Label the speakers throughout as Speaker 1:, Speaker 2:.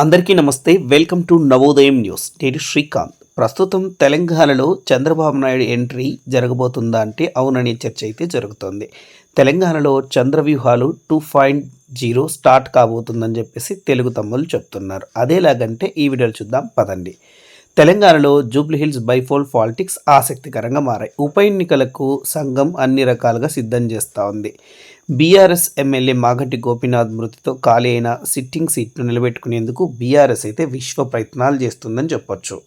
Speaker 1: అందరికీ నమస్తే. Welcome to Navodayam news. నేను శ్రీకాంత్. ప్రస్తుతం తెలంగాణలో చంద్రబాబు నాయుడు ఎంట్రీ జరగబోతుందా అంటే అవుననే చర్చ అయితే జరుగుతోంది. తెలంగాణలో చంద్రవ్యూహాలు టూ పాయింట్ జీరో స్టార్ట్ కాబోతుందని చెప్పేసి తెలుగు తమ్ముళ్ళు చెప్తున్నారు. అదేలాగంటే ఈ వీడియోలు చూద్దాం పదండి. తెలంగాణలో జూబ్లీహిల్స్ బైఫోల్ పాలిటిక్స్ ఆసక్తికరంగా మారాయి. ఉప ఎన్నికలకు సంఘం అన్ని రకాలుగా సిద్ధం చేస్తూ ఉంది. బీఆర్ఎస్ ఎమ్మెల్యే మాగంటి గోపీనాథ్ మృతితో ఖాళీ అయిన సిట్టింగ్ సీట్ను నిలబెట్టుకునేందుకు బీఆర్ఎస్ అయితే విశ్వ ప్రయత్నాలు చేస్తుందని చెప్పొచ్చు.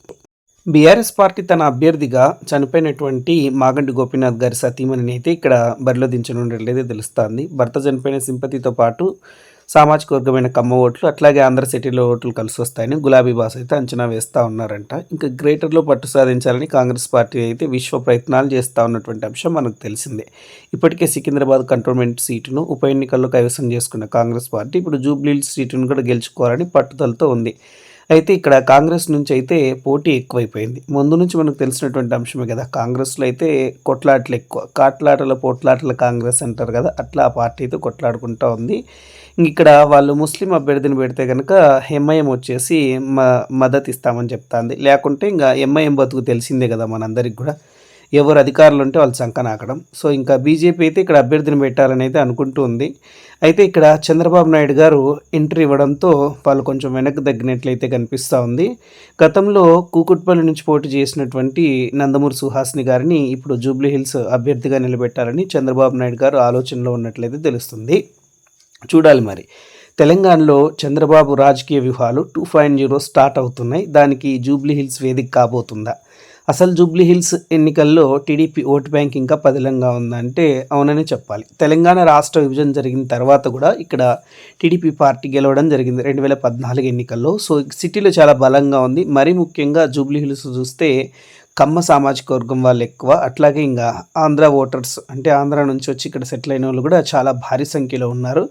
Speaker 1: బీఆర్ఎస్ పార్టీ తన అభ్యర్థిగా చనిపోయినటువంటి మాగంటి గోపీనాథ్ గారి సతీమణిని అయితే ఇక్కడ బరిలో దించనున్నట్లయితే తెలుస్తోంది. భర్త చనిపోయిన సింపతితో పాటు సామాజిక వర్గమైన కమ్మ ఓట్లు అట్లాగే ఆంధ్ర సిటీలో ఓట్లు కలిసి వస్తాయని గులాబీ బాస్ అయితే అంచనా వేస్తూ ఉన్నారంట. ఇంకా గ్రేటర్లో పట్టు సాధించాలని కాంగ్రెస్ పార్టీ అయితే విశ్వ ప్రయత్నాలు చేస్తూ ఉన్నటువంటి అంశం మనకు తెలిసిందే. ఇప్పటికే సికింద్రాబాద్ కంటోన్మెంట్ సీటును ఉప ఎన్నికల్లో కైవసం చేసుకున్న కాంగ్రెస్ పార్టీ ఇప్పుడు జూబ్లీ సీటును కూడా గెలుచుకోవాలని పట్టుదలతో ఉంది. అయితే ఇక్కడ కాంగ్రెస్ నుంచి అయితే పోటీ ఎక్కువైపోయింది. ముందు నుంచి మనకు తెలిసినటువంటి అంశమే కదా కాంగ్రెస్లో అయితే కొట్లాటలు ఎక్కువ. కాట్లాటల పోట్లాటల కాంగ్రెస్ అంటారు కదా అట్లా ఆ పార్టీతో కొట్లాడుకుంటూ ఉంది. ఇక్కడ వాళ్ళు ముస్లిం అభ్యర్థిని పెడితే కనుక ఎంఐఎం వచ్చేసి మ మద్దతు ఇస్తామని చెప్తాంది. లేకుంటే ఇంకా ఎంఐఎం బతుకు తెలిసిందే కదా మనందరికి కూడా. ఎవరు అధికారులు ఉంటే వాళ్ళు సంకనాకడం సో ఇంకా బీజేపీ అయితే ఇక్కడ అభ్యర్థిని పెట్టాలని అయితే అనుకుంటూ ఉంది. అయితే ఇక్కడ చంద్రబాబు నాయుడు గారు ఎంట్రీ ఇవ్వడంతో వాళ్ళు కొంచెం వెనక్కి తగ్గినట్లయితే కనిపిస్తూ ఉంది. గతంలో కూకుట్పల్లి నుంచి పోటీ చేసినటువంటి నందమూరి సుహాస్ని గారిని ఇప్పుడు జూబ్లీ హిల్స్ అభ్యర్థిగా నిలబెట్టాలని చంద్రబాబు నాయుడు గారు ఆలోచనలో ఉన్నట్లయితే తెలుస్తుంది. చూడాలి మరి. తెలంగాణలో చంద్రబాబు రాజకీయ వ్యూహాలు టూ పాయింట్ జీరో స్టార్ట్ అవుతున్నాయి. దానికి జూబ్లీ హిల్స్ వేదిక కాబోతుందా? అసలు జూబ్లీ హిల్స్ ఎన్నికల్లో టీడీపీ ఓటు బ్యాంక్ ఇంకా పదిలంగా ఉందంటే అవునని చెప్పాలి. తెలంగాణ రాష్ట్ర విభజన జరిగిన తర్వాత కూడా ఇక్కడ టీడీపీ పార్టీ గెలవడం జరిగింది రెండు వేల పద్నాలుగు ఎన్నికల్లో. సో సిటీలో చాలా బలంగా ఉంది. మరీ ముఖ్యంగా జూబ్లీ హిల్స్ చూస్తే కమ్మ సామాజిక వర్గం వాళ్ళు ఎక్కువ. అట్లాగే ఇంకా ఆంధ్ర ఓటర్స్ అంటే ఆంధ్ర నుంచి వచ్చి ఇక్కడ సెటిల్ అయిన వాళ్ళు కూడా చాలా భారీ సంఖ్యలో ఉన్నారు.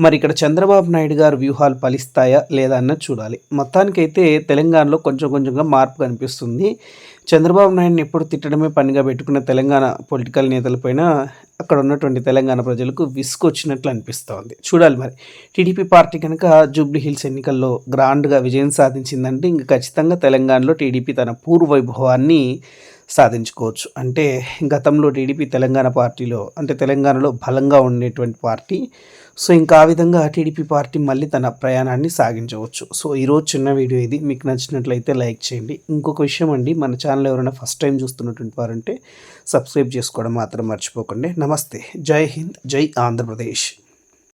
Speaker 1: మరి ఇక్కడ చంద్రబాబు నాయుడు గారు వ్యూహాలు ఫలిస్తాయా లేదా అన్నది చూడాలి. మొత్తానికైతే తెలంగాణలో కొంచెం కొంచెంగా మార్పు కనిపిస్తుంది. చంద్రబాబు నాయుడుని ఎప్పుడు తిట్టడమే పనిగా పెట్టుకున్న తెలంగాణ పొలిటికల్ నేతలపైన అక్కడ ఉన్నటువంటి తెలంగాణ ప్రజలకు విసుకొచ్చినట్లు అనిపిస్తోంది. చూడాలి మరి. టీడీపీ పార్టీ కనుక జూబ్లీ హిల్స్ ఎన్నికల్లో గ్రాండ్గా విజయం సాధించిందంటే ఇంక ఖచ్చితంగా తెలంగాణలో టీడీపీ తన పూర్వ వైభవాన్ని సాధించుకోవచ్చు. అంటే గతంలో టీడీపీ తెలంగాణ పార్టీలో అంటే తెలంగాణలో బలంగా ఉండేటువంటి పార్టీ. సో ఇంకా ఆ విధంగా టీడీపీ పార్టీ మళ్ళీ తన ప్రయాణాన్ని సాగించవచ్చు. సో ఈరోజు చిన్న వీడియో ఇది. మీకు నచ్చినట్లయితే లైక్ చేయండి. ఇంకొక విషయం అండి. మన ఛానల్ ఎవరైనా ఫస్ట్ టైం చూస్తున్నటువంటి వారంటే సబ్స్క్రైబ్ చేసుకోవడం మాత్రం మర్చిపోకండి. నమస్తే. జై హింద్ జై ఆంధ్రప్రదేశ్.